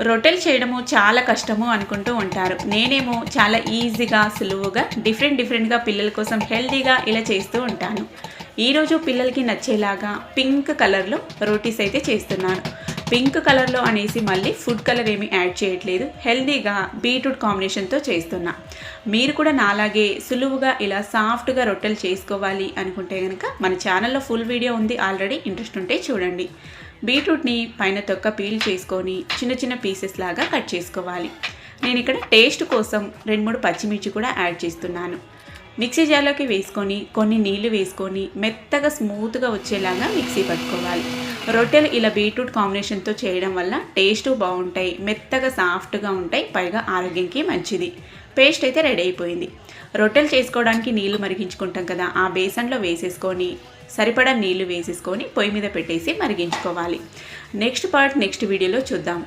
రొట్టెలు చేయడము చాలా కష్టము అనుకుంటూ ఉంటారు. నేనేమో చాలా ఈజీగా సులువుగా డిఫరెంట్ డిఫరెంట్గా పిల్లల కోసం హెల్తీగా ఇలా చేస్తూ ఉంటాను. ఈరోజు పిల్లలకి నచ్చేలాగా పింక్ కలర్లో రోటీస్ అయితే చేస్తున్నాను. పింక్ కలర్లో అనేసి మళ్ళీ ఫుడ్ కలర్ ఏమీ యాడ్ చేయట్లేదు. హెల్దీగా బీట్రూట్ కాంబినేషన్తో చేస్తున్నా. మీరు కూడా నాలాగే సులువుగా ఇలా సాఫ్ట్గా రొట్టెలు చేసుకోవాలి అనుకుంటే కనుక మన ఛానల్లో ఫుల్ వీడియో ఉంది. ఆల్రెడీ ఇంట్రెస్ట్ ఉంటే చూడండి. బీట్రూట్ని పైన తొక్క పీల్ చేసుకొని చిన్న చిన్న పీసెస్ లాగా కట్ చేసుకోవాలి. నేను ఇక్కడ టేస్ట్ కోసం రెండు మూడు పచ్చిమిర్చి కూడా యాడ్ చేస్తున్నాను. మిక్సీ జార్లోకి వేసుకొని కొన్ని నీళ్ళు వేసుకొని మెత్తగా స్మూత్గా వచ్చేలాగా మిక్సీ పట్టుకోవాలి. రొట్టెలు ఇలా బీట్రూట్ కాంబినేషన్తో చేయడం వల్ల టేస్ట్ బాగుంటాయి మెత్తగా సాఫ్ట్గా ఉంటాయి పైగా ఆరోగ్యంకి మంచిది. పేస్ట్ అయితే రెడీ అయిపోయింది. రొట్టెలు చేసుకోవడానికి నీళ్ళు మరిగించుకుంటాం కదా ఆ బేసన్లో వేసేసుకొని సరిపడా నీళ్ళు వేసేసుకొని పొయ్యి మీద పెట్టేసి మరిగించుకోవాలి. నెక్స్ట్ పార్ట్ నెక్స్ట్ వీడియోలో చూద్దాం.